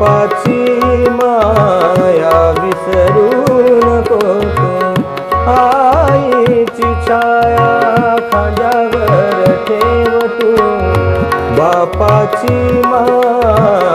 बापाची माया विसरू नको आईची छाया खांद्यावर ठेव तू बापाची माया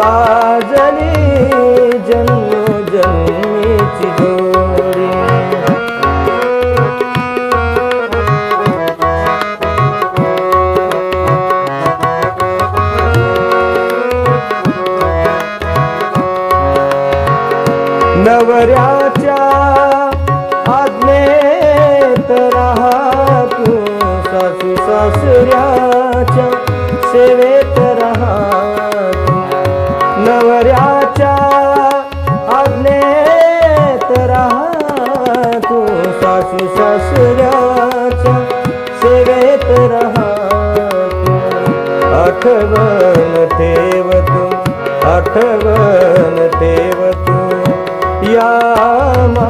साजली जन्म जन्मीची जोडी. नवऱ्याच्या आज्ञेत राहा तू सासू सासऱ्याच्या सेवेत सासऱ्याच्या सेवेत राहा. आठवण ठेव तू आठवण ठेव तू या मा